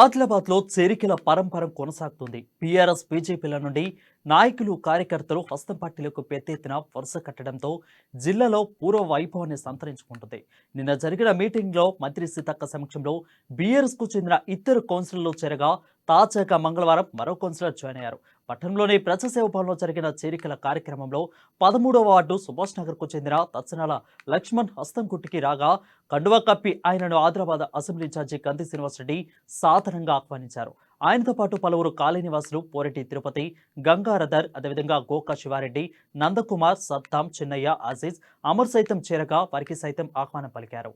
ఆదిలాబాద్లో పరంపరం పరంపర కొనసాగుతుంది. బీఆర్ఎస్ బీజేపీల నుండి నాయకులు కార్యకర్తలు హస్తం పార్టీలకు పెద్దెత్తున వరుస కట్టడంతో జిల్లాలో పూర్వ వైభవాన్ని సంతరించుకుంటుంది. నిన్న జరిగిన మీటింగ్లో మంత్రి సీతక్క సమక్షంలో బీఆర్ఎస్కు చెందిన ఇద్దరు కౌన్సిలర్లు చేరగా తాజాగా మంగళవారం మరో కౌన్సిలర్ జాయిన్ అయ్యారు. పట్టణంలోని ప్రజాసేవ భవన్లో జరిగిన చేరికల కార్యక్రమంలో పదమూడవ వార్డు సుభాష్ నగర్కు చెందిన తత్సనాల లక్ష్మణ్ హస్తం గుట్టుకి రాగా కండువా కప్పి ఆయనను ఆదిలాబాద్ అసెంబ్లీ ఇన్ఛార్జి కంది శ్రీనివాసరెడ్డి సాధారణంగా ఆహ్వానించారు. ఆయనతో పాటు పలువురు కాలనీ నివాసులు పోరెడ్డి తిరుపతి గంగారథర్ అదేవిధంగా గోకా శివారెడ్డి నందకుమార్ సద్దాం చిన్నయ్య అజీజ్ అమర్ సైతం చేరగా వారికి సైతం ఆహ్వానం పలికారు.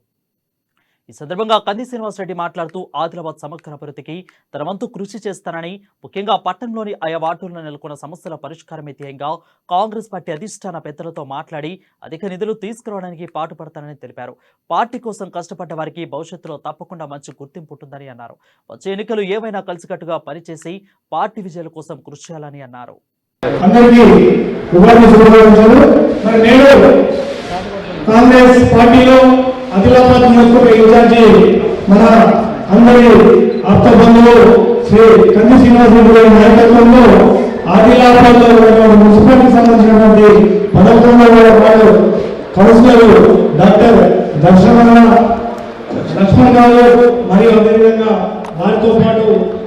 ఈ సందర్భంగా కంది శ్రీనివాసరెడ్డి మాట్లాడుతూ ఆదిలాబాద్ సమగ్ర అభివృద్ధికి తన వంతు కృషి చేస్తానని ముఖ్యంగా పట్టణంలోని ఆయా వార్డుల్లో నెలకొన్న సమస్యల పరిష్కారమే ధ్యేయంగా కాంగ్రెస్ పార్టీ అధిష్టాన పెద్దలతో మాట్లాడి అధిక నిధులు తీసుకురావడానికి పాటుపడతానని తెలిపారు. పార్టీ కోసం కష్టపడ్డ వారికి భవిష్యత్తులో తప్పకుండా మంచి గుర్తింపు ఉంటుందని అన్నారు. వచ్చే ఎన్నికలు ఏవైనా కలిసికట్టుగా పనిచేసి పార్టీ విజయాల కోసం కృషి చేయాలని అన్నారు. అందరికీ ఉగాది శుభాకాంక్షలు. మరి కాంగ్రెస్ పార్టీలో ఆదిలాబాద్ ఇన్ఛార్జి మన అందరి ఆప్త శ్రీ కంది శ్రీనివాసరెడ్డి గారి నాయకత్వంలో ఆదిలాబాద్లో మున్సిపాలిటీకి సంబంధించినటువంటి పదకొండవ వార్డు కౌన్సిలర్ డాక్టర్ దర్శన లక్ష్మణ్ గారు మరియు అదేవిధంగా వారితో పాటు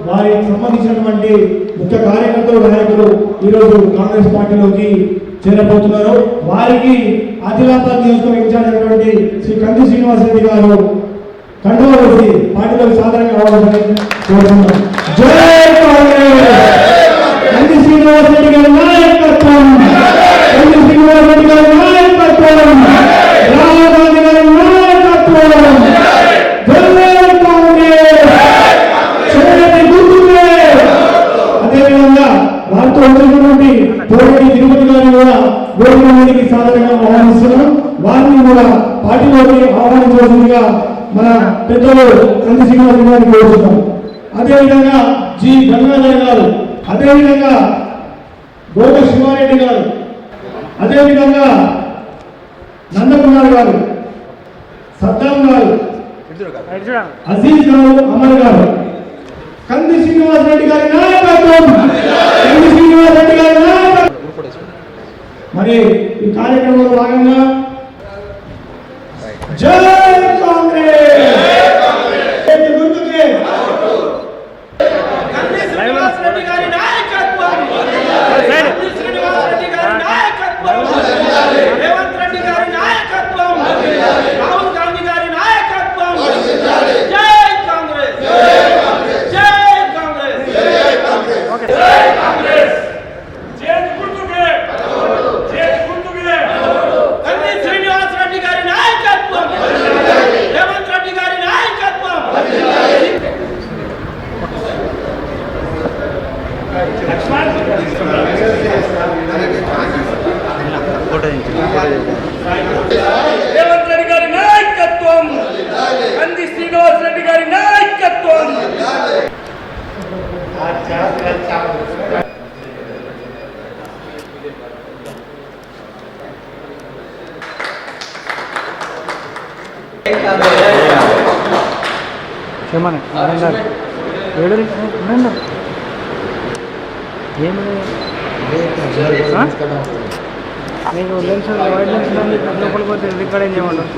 వారికి సంబంధించినటువంటి ముఖ్య కార్యకర్తలు నాయకులు ఈరోజు కాంగ్రెస్ పార్టీలోకి చేరబోతున్నారు. వారికి ఆదిలాబాద్ నియోజకవర్గ ఇన్ఛార్జ్ అయినటువంటి శ్రీ కంది శ్రీనివాస్ రెడ్డి గారు కండువా వేసి పార్టీలోకి సాధారణంగా రావాలని కోరుతున్నాం జై కంది శ్రీనివాస్ రెడ్డి గారి నాయకత్వం! కంది శ్రీనివాస్ రెడ్డి గారి నాయకత్వం! రాహుల్ గాంధీ గారి నాయకత్వం జై కాంగ్రెస్ చేతి గుర్తుకే అదేవిధంగా వారితో వచ్చినటువంటి పోటీ తిరుపతి గారిని కూడా వేదిక మీదకి ఆహ్వానిస్తున్నాం. వారిని కూడా పార్టీలోకి ఆహ్వానించవలసిందిగా మన పెద్దలు కంది శ్రీనివాస గారిని కోరుతున్నాం అదేవిధంగా జి గంగాధర్ గారు అదేవిధంగా గోప శివారెడ్డి గారు అదేవిధంగా నందకుమార్ గారు సద్దాం గారు అజీజ్ గారు అమర్ గారు. కంది శ్రీనివాస్ రెడ్డి గారి నాయకత్వం. కంది శ్రీనివాస్ రెడ్డి గారి నాయకత్వం. మరి ఈ కార్యక్రమంలో భాగంగా జై కాంగ్రెస్ చేతి గుర్తుకే శ్రీనివాస్ రెడ్డి గారి నాయకత్వం శ్రీ శ్రీనివాస్ రెడ్డి గారి నాయకత్వం రేవంత్ రెడ్డి గారి నాయకత్వం రాహుల్ గాంధీ గారి నాయకత్వం జై కాంగ్రెస్ జై కాంగ్రెస్ జై కాంగ్రెస్ జై గుర్తుకే జై గుర్తుకే కన్నీ శ్రీనివాస్ రెడ్డి గారి నాయకత్వం రేవంత్ రెడ్డి గారి నాయకత్వం రేవంత్ రెడ్డి గారి నాయకత్వం. కంది శ్రీనివాస్ రెడ్డి గారి నాయకత్వం. క్షమనే నరేందర్ ఏడు నరేందర్ ఏమి మీకు లెన్స్ వైట్ లెన్స్ ఉంది లోపలికి పోతే రికార్డ్ ఏం చేయమంటావు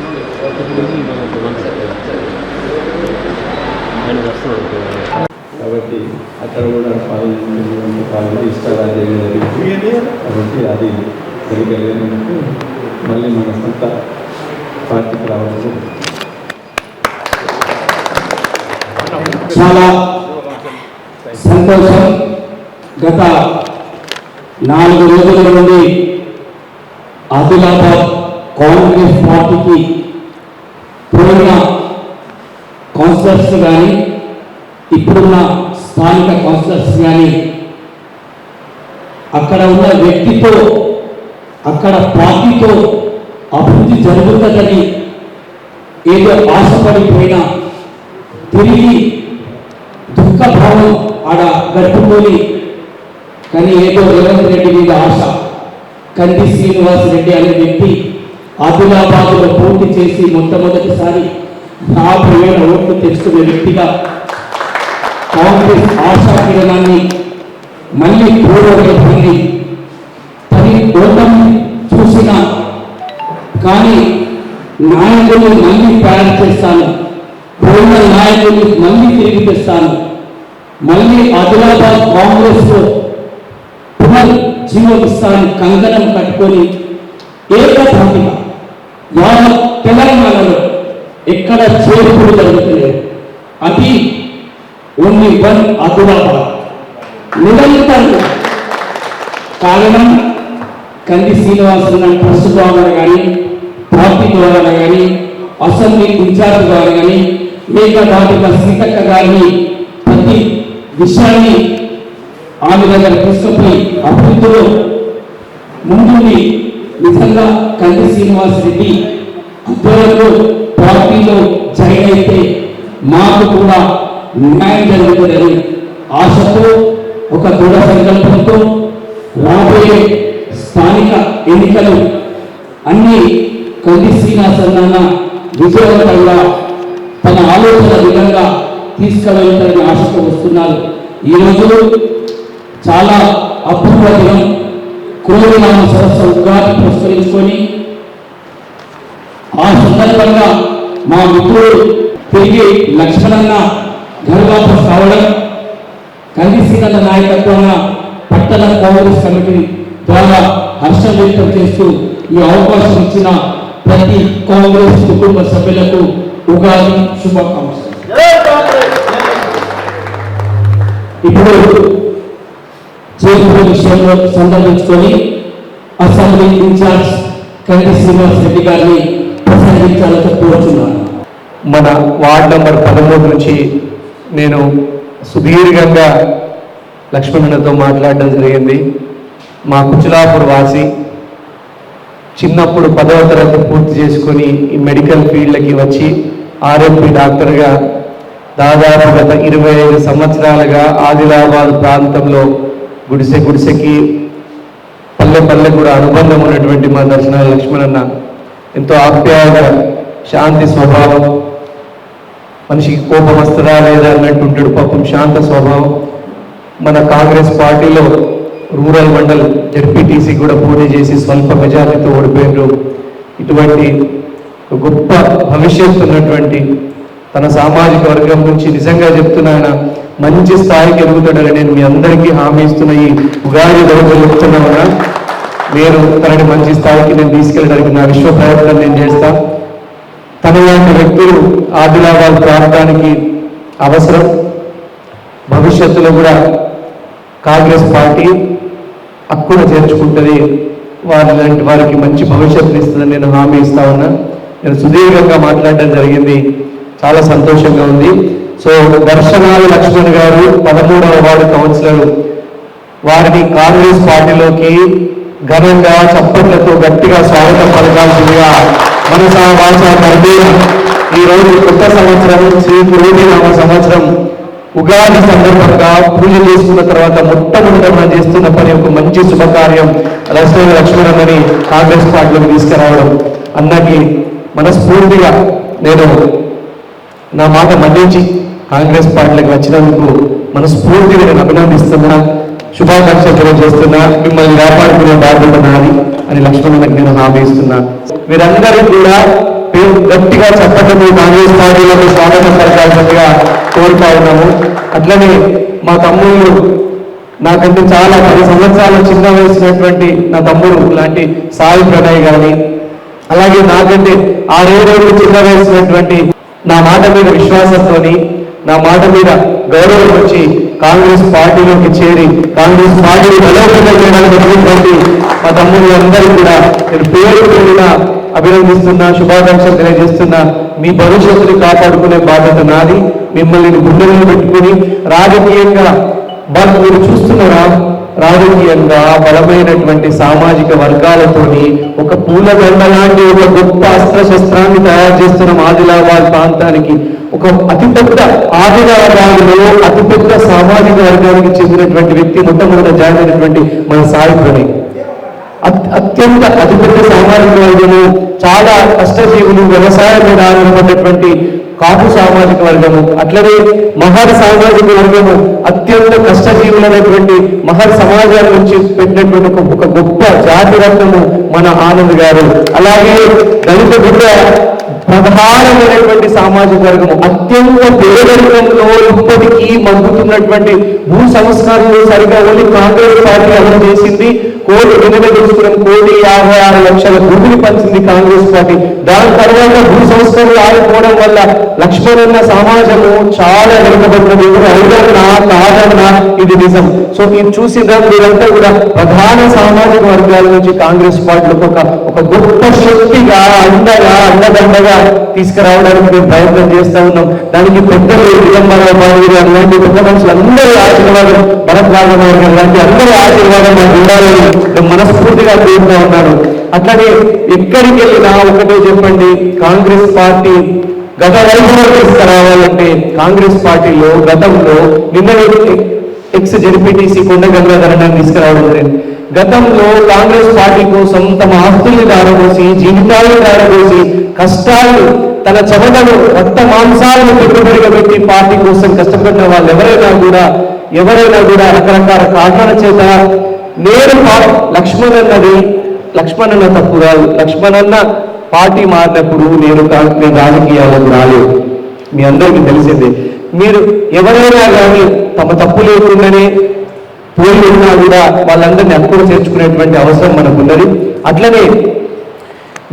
కాబట్టి అక్కడ కూడా పాల్గొనే పాల్గొని ఇష్టాలు కాబట్టి అది జరగలేనందుకు మళ్ళీ మన సొంత పార్టీకి రావాల్సి చాలా సంతోషం. గత నాలుగు రోజుల నుండి ఆదిలాబాద్ కాంగ్రెస్ పార్టీకి పూర్ణ కౌన్సిలర్స్ కానీ ఇప్పుడున్న స్థానిక కౌన్సిలర్స్ కానీ అక్కడ ఉన్న వ్యక్తితో అక్కడ పార్టీతో అభివృద్ధి జరుగుతుందని ఏదో ఆశపడిపోయినా తిరిగి దుఃఖభావం ఆడ గడుపుకొని కానీ ఏదో రేవంత్ రెడ్డి మీద ఆశ. కంది శ్రీనివాస్ రెడ్డి అనే వ్యక్తి ఆదిలాబాద్లో పోటీ చేసి మొట్టమొదటిసారి యాభై వేల ఓట్లు తెచ్చుకునే వ్యక్తిగా కాంగ్రెస్ ఆశా కిరణాన్ని మళ్ళీ పూర్వవైపుని తన ఓటమి చూసిన కానీ నాయకులు మళ్ళీ తయారు చేస్తాను. పోయిన నాయకులు మళ్ళీ తిరిగి తెస్తాను. మళ్ళీ ఆదిలాబాద్ కాంగ్రెస్ పునర్ పునర్జీవమిస్తాను కంగనం కట్టుకొని ఏకధాటిగా వాళ్ళ తెలంగాణలో ఎక్కడ చేరుకులు జరుగుతలేదు అది ఓన్లీ వన్ ఆదిలాబాద్. నిరంతరం. కారణం కంది శ్రీనివాసన్ ట్రస్ట్ ద్వారా కానీ పార్టీ ద్వారా కానీ అసెంబ్లీ ఇన్ఛార్జ్ ద్వారా కానీ ఏకదాటిగా సీతక్క గారిని ప్రతి విషయాన్ని ఆమె దగ్గర తీసుకుపోయి అభివృద్ధిలో ముందుండి నిజంగా కంది శ్రీనివాస్ రెడ్డి అభ్యర్థులు పార్టీలో జాయిన్ అయితే మాకు కూడా న్యాయం జరుగుతుందని ఆశతో ఒక దృఢ సంకల్పంతో రాబోయే స్థానిక ఎన్నికలు అన్ని కంది శ్రీనివాసన్న విజయవంతంగా తన ఆలోచన విధంగా తీసుకువెళ్తారని ఆశతో వస్తున్నారు. ఈ రోజు చాలా అపూర్వ దినం క్రోధినామ సరస్సు ఉగాది పురస్కరించుకొని ఆ సందర్భంగా మా మిత్రుడు తిరిగి లక్ష్మణన్న గర్వాపస్ కావడం కందిసీనన్న నాయకత్వాన పట్టణ కాంగ్రెస్ కమిటీ ద్వారా హర్షం వ్యక్తం చేస్తూ ఈ అవకాశం ఇచ్చిన ప్రతి కాంగ్రెస్ కుటుంబ సభ్యులకు ఉగాది శుభాకాంక్షలు. ఇప్పుడు చేరుకున్న విషయంలో సందర్భించుకొని అసెంబ్లీ ఇన్ఛార్జ్ కంటి శ్రీనివాస్ రెడ్డి గారిని ప్రసంగించాలని కోరుతున్నాను మన వార్డ్ నంబర్ పదమూడు నుంచి నేను సుదీర్ఘంగా లక్ష్మణులతో మాట్లాడడం జరిగింది. మా కుచులాపూర్ వాసి చిన్నప్పుడు పదవ తరగతి పూర్తి చేసుకొని ఈ మెడికల్ ఫీల్డ్లకి వచ్చి ఆర్ఎంపీ డాక్టర్గా దాదాపు గత ఇరవై ఐదు సంవత్సరాలుగా ఆదిలాబాద్ ప్రాంతంలో గుడిసె గుడిసెకి పల్లె పల్లె కూడా అనుబంధం ఉన్నటువంటి మా దర్శన లక్ష్మణన్న. ఎంతో ఆప్యాయత శాంతి స్వభావం. మనిషికి కోపం వస్తుందా లేదా అన్నట్టు ఉంటాడు పాపం శాంత స్వభావం. మన కాంగ్రెస్ పార్టీలో రూరల్ మండల్ జడ్పీటీసీ కూడా పోటీ చేసి స్వల్ప మెజారిటీతో ఓడిపోయారు ఇటువంటి గొప్ప భవిష్యత్తు ఉన్నటువంటి తన సామాజిక వర్గం నుంచి నిజంగా చెప్తున్నాయన మంచి స్థాయికి ఎదుగుతాడని నేను మీ అందరికీ హామీ ఇస్తున్న ఈ ఉగాది రోజు చెప్తున్నామన్నా నేను తనని మంచి స్థాయికి నేను తీసుకెళ్ళడానికి నా విశ్వ ప్రయత్నం నేను చేస్తా. తన లాంటి వ్యక్తులు ఆదిలాబాద్ ప్రాంతానికి అవసరం. భవిష్యత్తులో కూడా కాంగ్రెస్ పార్టీ అక్కున చేర్చుకుంటుంది. వారి లాంటి వారికి మంచి భవిష్యత్తుని ఇస్తుందని నేను హామీ ఇస్తా ఉన్నా. నేను సుదీర్ఘంగా మాట్లాడడం జరిగింది. చాలా సంతోషంగా ఉంది. సో దర్శనాలు లక్ష్మణ్ గారు పదమూడవ వార్డు కౌన్సిలర్ వారిని కాంగ్రెస్ పార్టీలోకి ఘనంగా చప్పట్లతో గట్టిగా స్వాగతం పలకాల్సిందిగా మనసా వాచ ఈ రోజు కొత్త సంవత్సరం శ్రీ పురోహినామ సంవత్సరం. ఉగాది సందర్భంగా పూజ చేసుకున్న తర్వాత మొట్టమొదట మనం చేస్తున్న పని ఒక మంచి శుభకార్యం. లక్ష్మణ లక్ష్మణని కాంగ్రెస్ పార్టీలోకి తీసుకురావడం అన్నకి మనస్ఫూర్తిగా నేను నా మాట మన్నించి కాంగ్రెస్ పార్టీలకు వచ్చినందుకు మనస్ఫూర్తిగా నేను అభినందిస్తున్నా శుభాకాంక్షలు తెలియజేస్తున్నా మిమ్మల్ని కాపాడుకునే బాధ్యత నాది అని లక్ష్మణులకు నేను హామీ ఇస్తున్నా. మీరందరూ కూడా గట్టిగా చెప్పటము కాంగ్రెస్ పార్టీలకు స్వాగతం పలకాల్సిందిగా కోరుతా ఉన్నాము. అట్లనే మా తమ్ముళ్ళు నాకంటే చాలా పది సంవత్సరాల చిన్న వయసున్నటువంటి నా తమ్ముడు లాంటి సాయి ప్రణయ్ కానీ అలాగే నాకంటే ఆరేడు చిన్న వయసున్నటువంటి నా మాట మీద విశ్వాసంతోని నా మాట మీద గౌరవం వచ్చి కాంగ్రెస్ పార్టీలోకి చేరి కాంగ్రెస్ పార్టీని బలోపేతం చేయడానికి మా తమ్ముడు అందరూ కూడా నేను పేరు పేరున అభినందిస్తున్నా శుభాకాంక్షలు తెలియజేస్తున్నా మీ భవిష్యత్తుని కాపాడుకునే బాధ్యత నాది. మిమ్మల్ని గుండెలను పెట్టుకుని రాజకీయంగా వాళ్ళు మీరు చూస్తున్నారా? రాజకీయంగా బలమైనటువంటి సామాజిక వర్గాలతోని ఒక పూలదండ లాంటి ఒక గొప్ప అస్త్ర శస్త్రాన్ని తయారు చేస్తున్న ఆదిలాబాద్ ప్రాంతానికి ఒక అతిపెద్ద ఆదిలాబాద్లో అతిపెద్ద సామాజిక వర్గానికి చెందినటువంటి వ్యక్తి మొట్టమొదట జాయిన్ అయినటువంటి మన సాయి ప్రణయ్. అత్- అత్యంత అతిపెద్ద సామాజిక వర్గము చాలా కష్టజీవులు వ్యవసాయం మీద ఆధారపడినటువంటి కాపు సామాజిక వర్గము అట్లనే మహర్ సామాజిక వర్గము అత్యంత కష్టజీవులైనటువంటి మహర్ సమాజాల నుంచి పెట్టినటువంటి ఒక- గొప్ప జాతి రత్నము మన ఆనంద్ గారు. అలాగే దళిత బిడ్డ ప్రధానమైనటువంటి సామాజిక వర్గము అత్యంత పేదరికంలో ఇప్పటికీ మగ్గుతున్నటువంటి భూ సంస్కరణలు సరిగా ఓన్లీ కాంగ్రెస్ పార్టీ అమలు చేసింది కోటి విలువ తీసుకున్నాం కోటి యాభై ఆరు లక్షల భూమిని పంచింది కాంగ్రెస్ పార్టీ. దాని తర్వాత భూ సంస్కరణలు ఆగిపోవడం వల్ల లక్ష్మణన్న సమాజము చాలా వెనుకబడినది. ఎవరు కాదన్నా ఇది నిజం. సో మీరు చూసిన మీరంతా కూడా ప్రధాన సామాజిక వర్గాల నుంచి కాంగ్రెస్ పార్టీలకు ఒక ఒక గొప్ప శక్తిగా అండగా అండదండగా తీసుకురావడానికి మేము ప్రయత్నం చేస్తా ఉన్నాం. దానికి పెద్దలు విజయమ్మారావు బాబు గారు అలాంటి పెద్ద మనుషులు అందరూ ఆశీర్వాదం భరత్ రాఘవ గారు లాంటి అందరూ ఆశీర్వాదం మాకు ఉండాలని మనస్ఫూర్తిగా కోరుతూ ఉన్నాను. అట్లాగే ఎక్కడికి వెళ్ళినా ఒకటే చెప్పండి కాంగ్రెస్ పార్టీ గత వైభవం తీసుకురావాలంటే కాంగ్రెస్ పార్టీలో గతంలో నిన్న ఎక్స్ జడ్పీటీసీ కొండ గంగాధరణాన్ని తీసుకురావడం జరిగింది. గతంలో కాంగ్రెస్ పార్టీ కోసం తమ ఆస్తుల్ని దారబోసి జీవితాలను దారబోసి కష్టాలు తన చెమటలు రక్త మాంసాలను పెట్టుబడిగా పెట్టి పార్టీ కోసం కష్టపడిన వాళ్ళు ఎవరైనా కూడా ఎవరైనా కూడా రకరకాల కారణాల చేత నేను లక్ష్మణ్ అన్నది లక్ష్మణ్ అన్న తప్పు కాదు. లక్ష్మణ్ అన్న పార్టీ మారినప్పుడు నేను కా- నేను రాజకీయాలకు రాలేదు. మీ అందరికీ తెలిసిందే. మీరు ఎవరైనా కానీ తమ తప్పు లేకుండానే పోయి ఉన్నా కూడా వాళ్ళందరినీ అనుకూల చేర్చుకునేటువంటి అవసరం మనకు ఉన్నది అట్లనే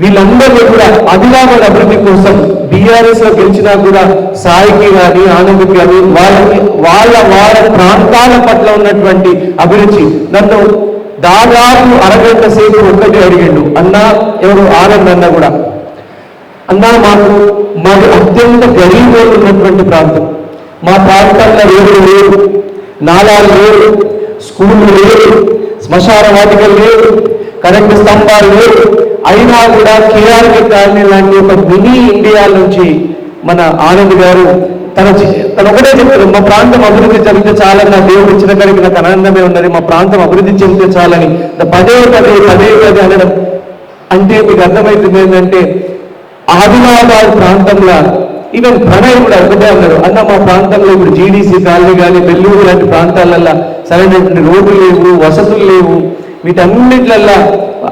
వీళ్ళందరినీ కూడా అభిరామల అభివృద్ధి కోసం బీఆర్ఎస్లో గెలిచినా కూడా సాయికి కానీ ఆనంద్కి కానీ వాళ్ళని వాళ్ళ వాళ్ళ ప్రాంతాల పట్ల ఉన్నటువంటి అభిరుచి. నన్ను దాదాపు అరగంట సేపు ఒక్కటి అడిగిండు. అన్నా ఎవరు ఆనంద్ అన్న కూడా. అన్నా మాకు మాది అత్యంత గరీబ్ ఉన్నటువంటి ప్రాంతం. మా ప్రాంతంలో ఏడు లేరు. నాలాలు లేరు. స్కూళ్ళు లేవు శ్మశాన వాటికలు లేవు కరెంటు స్తంభాలు లేవు. అయినా కూడా కేఆర్కి కాలనీ లాంటి ఒక మినీ ఇండియా నుంచి మన ఆనంద్ గారు తన తన తను ఒకటే చెప్తారు మా ప్రాంతం అభివృద్ధి చెందితే చాలని నా దేవుడు ఇచ్చిన కాడికి నాకు ఆనందమే ఉన్నది. మా ప్రాంతం అభివృద్ధి చెందితే చాలని. పదే పదే పదే పదే అనడం అంటే మీకు అర్థమవుతుంది ఏంటంటే ఆదిలాబాద్ ప్రాంతంలో ఈవెన్ ప్రణయ్ కూడా ఒకటే అన్నారు అన్న మా ప్రాంతంలో ఇప్పుడు జీడీసీ కాలనీ కానీ బెల్లూరు లాంటి ప్రాంతాలల్లో సరైనటువంటి రోడ్లు లేవు వసతులు లేవు. వీటన్నిట్లల్లా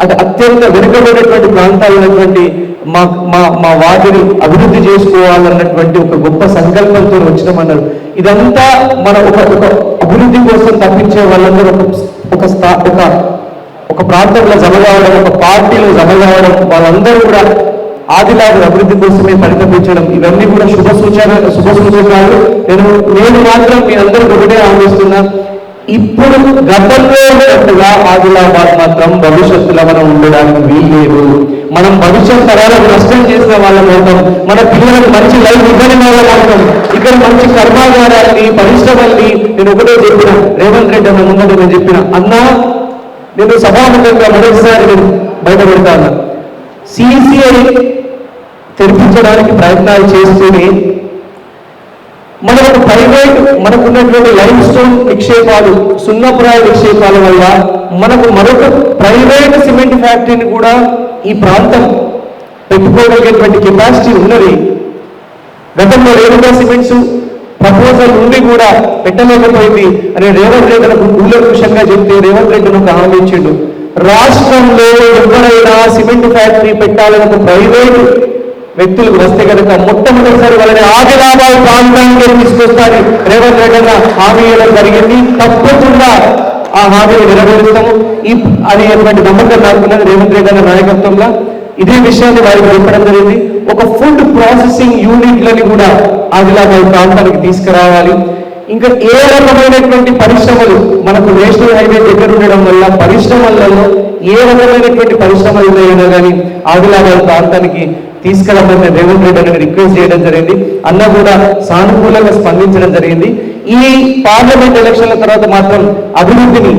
అది అత్యంత వెనుకబడినటువంటి ప్రాంతాలు ఉన్నటువంటి మా మా మా వాటిని అభివృద్ధి చేసుకోవాలన్నటువంటి ఒక గొప్ప సంకల్పంతో వచ్చినామన్నారు. ఇదంతా మన ఒక ఒక అభివృద్ధి కోసం తప్పించే వాళ్ళందరూ ఒక ఒక స్థా ఒక ఒక ప్రాంతంలో జమ కావడం ఒక పార్టీలో జమ కావడం వాళ్ళందరూ కూడా ఆదిలాబాద్ అభివృద్ధి కోసమే పరితపించడం ఇవన్నీ కూడా శుభ సూచన శుభ సూచకాలు. నేను నేను మాత్రం మీ అందరికి ఒకటే ఆలోచిస్తున్నా. ఇప్పుడు గతంలో ఉన్నట్టుగా ఆదిలాబాద్ మాత్రం భవిష్యత్తులో మనం ఉండడానికి వీల్లేదు. మనం భవిష్యత్ తరాలకు నష్టం చేసిన వాళ్ళం అవుతాం. మన పిల్లలకు మంచి లైఫ్ ఇవ్వని వాళ్ళం అవుతాం. ఇక్కడ మంచి కర్మాగారాన్ని పరిశ్రమల్ని నేను ఒకటే చెప్పిన రేవంత్ రెడ్డి అన్న ముందు నేను చెప్పిన అన్నా నేను సభాముఖంగా మొదటిసారి నేను బయటపెడతాను సిసిఐ తెరిపించడానికి ప్రయత్నాలు చేస్తూనే మనకు ప్రైవేట్ మనకున్నటువంటి లైఫ్ స్టోన్ నిక్షేపాలు సున్నపురాయ నిక్షేపాల వల్ల మనకు మరొక ప్రైవేట్ సిమెంట్ ఫ్యాక్టరీని కూడా ఈ ప్రాంతం పెట్టుకోగలిగేటువంటి కెపాసిటీ ఉన్నది. గతంలో రేణుకా సిమెంట్స్ ప్రపోజల్ ఉండి కూడా పెట్టలేకపోయింది అని రేవంత్ రెడ్డి నాకు చెప్తే రేవంత్ రెడ్డి నాకు హామీ రాష్ట్రంలో ఎవరైనా సిమెంట్ ఫ్యాక్టరీ పెట్టాలని ఒక ప్రైవేట్ వ్యక్తులకు వస్తే కనుక మొట్టమొదటిసారి వాళ్ళని ఆదిలాబాద్ ప్రాంతానికి తీసుకొస్తారు రేవంత్ రెడ్డి అన్న హామీ ఇవ్వడం జరిగింది. తప్పకుండా ఆ హామీలు నెరవేరుస్తాము. ఈ అనేటువంటి నమ్మకం నాకున్నది రేవంత్ రెడ్డి నాయకత్వంలో. ఇదే విషయాన్ని వారికి చెప్పడం జరిగింది. ఒక ఫుడ్ ప్రాసెసింగ్ యూనిట్లని కూడా ఆదిలాబాద్ ప్రాంతానికి తీసుకురావాలి. ఇంకా ఏ రకమైనటువంటి పరిశ్రమలు మనకు నేషనల్ హైవే దగ్గర ఉండడం వల్ల పరిశ్రమలలో ఏ రకమైనటువంటి పరిశ్రమలు ఉన్నాయో కానీ ఆదిలాబాద్ ప్రాంతానికి తీసుకురమ్మని రేవంత్ రెడ్డి అని రిక్వెస్ట్ చేయడం జరిగింది. అన్న కూడా సానుకూలంగా స్పందించడం జరిగింది. ఈ పార్లమెంట్ ఎలక్షన్ల తర్వాత మాత్రం అభివృద్ధిని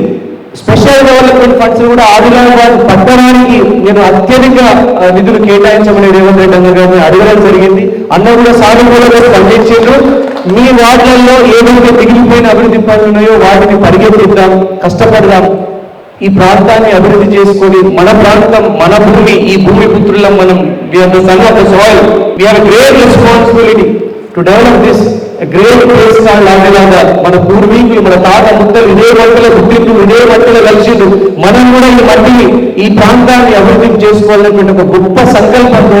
స్పెషల్ డెవలప్మెంట్ ఫండ్స్ కూడా ఆదిలాబాద్ పట్టణానికి నేను అత్యధిక నిధులు కేటాయించమని రేవంత్ రెడ్డి అన్న గారిని అడగడం జరిగింది. అన్న కూడా సానుకూలంగా స్పందించారు మీ వార్డులలో ఏదైతే మిగిలిపోయిన అభివృద్ధి పనులు ఉన్నాయో వాటిని పరిగెత్తిద్దాం కష్టపడదాం ఈ ప్రాంతాన్ని అభివృద్ధి చేసుకొని మన ప్రాంతం మన భూమి ఈ భూమి పుత్రుల మనం son of the soil great responsibility to develop this great place లాగా మన పూర్వీకులు మన తాత ముద్దలు ఇదే మట్టిలో గుర్తింపు ఇదే మట్టిలో కలిసిండు మనం కూడా ఈ మట్టిని ఈ ప్రాంతాన్ని అభివృద్ధి చేసుకోవాలనేటువంటి ఒక గొప్ప సంకల్పంతో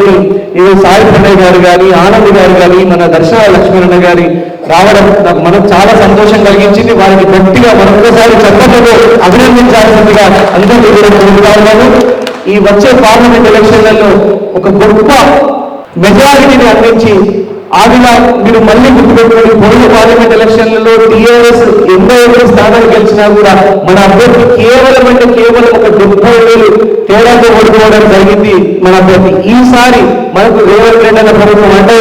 ఇది సాయి ప్రణయ్ గారు కానీ ఆనంద్ గారు కానీ మన దర్శన లక్ష్మణ గారి రావడం మనకు చాలా సంతోషం కలిగించింది. వారికి గట్టిగా మరొకసారి చెప్పడంలో అభినందించాల్సిందిగా అందరినీ కూడా కోరుతా ఉన్నాను. ఈ వచ్చే పార్లమెంట్ ఎలక్షన్లలో ఒక గొప్ప మెజారిటీని అందించి ఆదిలా మీరు మళ్ళీ గుర్తుపెట్టుకోండి పోయిన పార్లమెంట్ ఎలక్షన్లలో టీఆర్ఎస్ ఎనభై ఒకటి స్థానాలు గెలిచినా కూడా మన అభ్యర్థి కేవలం అంటే కేవలం ఒక డెబ్బై వేలు తేడాతో ఓడిపోవడం జరిగింది మన అభ్యర్థి. ఈసారి మనకు రేవంత్ రెడ్డి అన్న ప్రభుత్వం అంటే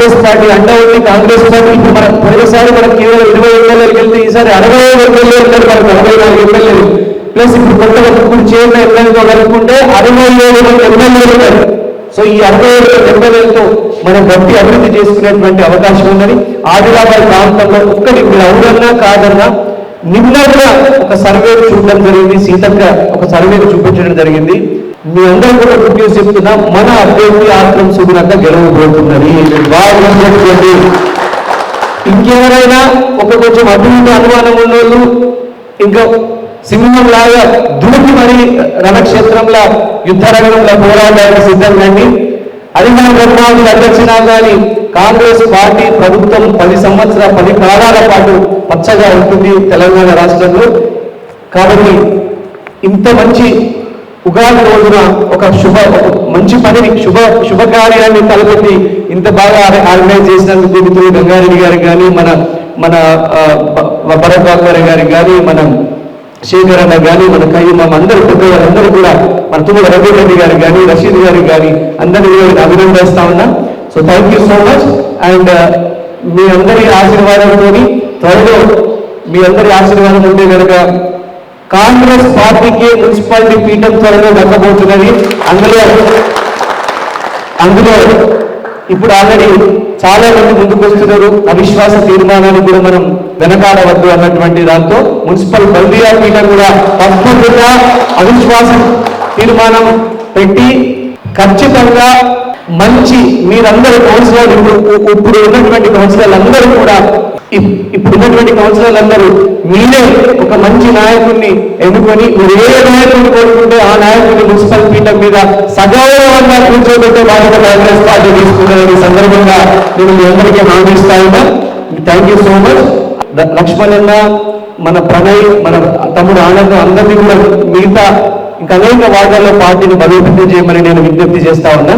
కాంగ్రెస్ పార్టీ అండ ఉంది. కాంగ్రెస్ పార్టీ ఇప్పుడు మన పోయినసారి మనం కేవలం ఇరవై ఎమ్మెల్యేలు వెళ్తే ఈసారి అరవై ఐదు ఎమ్మెల్యేలు ఉన్నారు మనకు అరవై నాలుగు ఎమ్మెల్యేలు. ప్లస్ ఇప్పుడు కొత్త ఇప్పుడు చేరిన ఎమ్మెల్యేతో కలుపుకుంటే అరవై ఏడు మంది ఎమ్మెల్యేలు ఉన్నారు సో ఈ అరవై ఏడు మంది ఎమ్మెల్యేలతో మనం గట్టి అభివృద్ధి చేసుకునేటువంటి అవకాశం ఉన్నది. ఆదిలాబాద్ ప్రాంతంలో ఒక్కటి మీరు అవునన్నా కాదన్నా నిన్న ఒక సర్వే చూడడం జరిగింది. సీతక్క ఒక సర్వే చూపించడం జరిగింది. మీ అందరూ కూడా గుడ్ న్యూస్ చెప్తున్నా మన అభ్యర్థి ఆత్మ సుగుణంగా గెలవబోతున్నది ఇంకెవరైనా ఒక కొంచెం అభివృద్ధి అనుమానం ఉన్నోళ్ళు ఇంకా సింహం లాగా దూకి మరి రణక్షేత్రంలో యుద్ధ రంగంలో పోరాడడానికి సిద్ధం కండి అది మన బ్రహ్మాండ అధ్యక్షినా కానీ కాంగ్రెస్ పార్టీ ప్రభుత్వం పది సంవత్సరాల పది కాలాల పాటు పచ్చగా ఉంటుంది తెలంగాణ రాష్ట్రంలో. కాబట్టి ఇంత మంచి ఉగాది రోజున ఒక శుభ మంచి పనిని శుభ శుభకార్యాన్ని తలపెట్టి ఇంత బాగా ఆర్గనైజ్ చేసినందుకు మిత్రులు గంగారెడ్డి గారికి కానీ మన మన భరత్ బాబు గారికి కానీ మన శేఖర్ అన్న కానీ మన కయ్యమ్మ అందరూ పెద్దవాళ్ళందరూ కూడా మన తుమ్మల రవి రెడ్డి కానీ రషీద్ గారికి కానీ అందరినీ కూడా అభినందిస్తా ఉన్నా. So thank you so much and మీ అందరి ఆశీర్వాదంతో త్వరలో మీ అందరి ఆశీర్వాదం ఉంటే కనుక కాంగ్రెస్ పార్టీకి మున్సిపాలిటీ పీఠం త్వరలో దక్కబోతున్నది అందులో అందులో ఇప్పుడు ఆల్రెడీ చాలా మంది ముందుకు వస్తున్నారు. అవిశ్వాస తీర్మానాన్ని కూడా మనం వెనకాడవద్దు అన్నటువంటి దాంతో మున్సిపల్ బల్దియా పీఠం కూడా తప్పకుండా అవిశ్వాస తీర్మానం పెట్టి ఖచ్చితంగా మంచి మీరందరూ కౌన్సిలర్ ఇప్పుడు ఇప్పుడు ఉన్నటువంటి కౌన్సిలర్లు అందరూ కూడా ఇప్పుడు ఉన్నటువంటి కౌన్సిలర్లు అందరూ మీరే ఒక మంచి నాయకుడిని ఎన్నుకొని మీరు ఏ నాయకుడిని కోరుకుంటే ఆ నాయకుడిని మున్సిపల్ పీఠం మీద సగౌరవంగా కూర్చోబెట్టే బాధ్యత కాంగ్రెస్ పార్టీ తీసుకున్న సందర్భంగా నేను మీ అందరికీ హామీ ఉన్నా. Thank you so much Laxman మన ప్రణయ్ మన తమ్ముడు ఆనందం అందరినీ కూడా మిగతా ఇంకా అనేక వార్డుల్లో పార్టీని బలోపేతం చేయమని నేను విజ్ఞప్తి చేస్తా ఉన్నా.